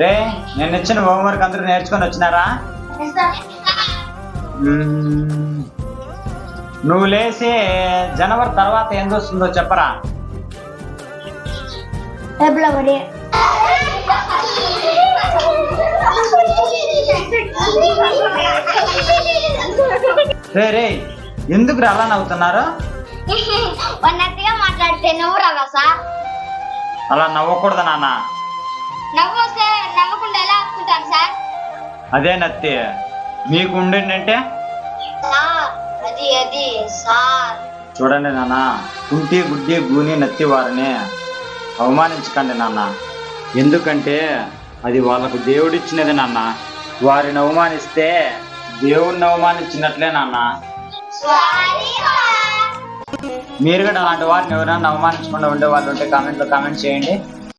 రే నేను ఇచ్చిన హోంవర్క్ అందరూ నేర్చుకొని వచ్చినారా. నువ్వు లేచి జనవరి తర్వాత ఏం వస్తుందో చెప్పరా? ఫిబ్రవరి రే రే ఎందుకు అలా నవ్వుతున్నారు? మాట్లాడితే నవ్వు రావా సార్ అలా నవ్వకూడదు నాన్న. నవ్వు అదే నత్తి మీకు ఉండిందంటే సార్ అది అది సార్. చూడండి నాన్న కుంటి గుడ్డి గూని నత్తి వారిని. అవమానించకండి నాన్న. ఎందుకంటే అది వాళ్ళకు దేవుడిచ్చినది నాన్న. వారిని అవమానిస్తే దేవుణ్ణి అవమానించినట్లే నాన్న. మీరు కూడా అలాంటి వారిని ఎవరైనా అవమానించకుండా ఉండే వాళ్ళు ఉంటే కామెంట్లో కామెంట్ చేయండి.